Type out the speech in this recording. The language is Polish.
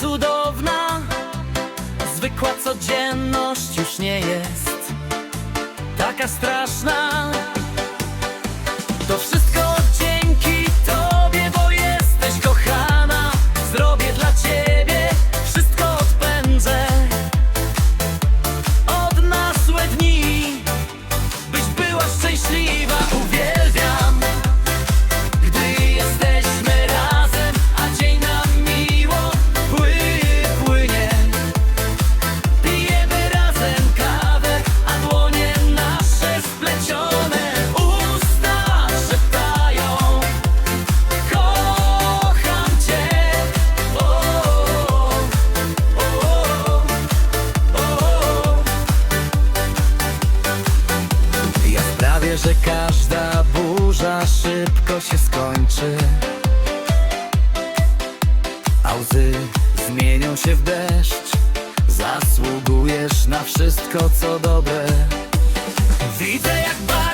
cudowna. Zwykła codzienność już nie jest Taka straszna. To wszystko dzięki Tobie, bo jesteś kochana. Zrobię dla Ciebie wszystko odpędzę. Odnasłe dni Byś była szczęśliwa, że każda burza szybko się skończy. A łzy zmienią się w deszcz. Zasługujesz na wszystko co dobre. Widzę jak barwy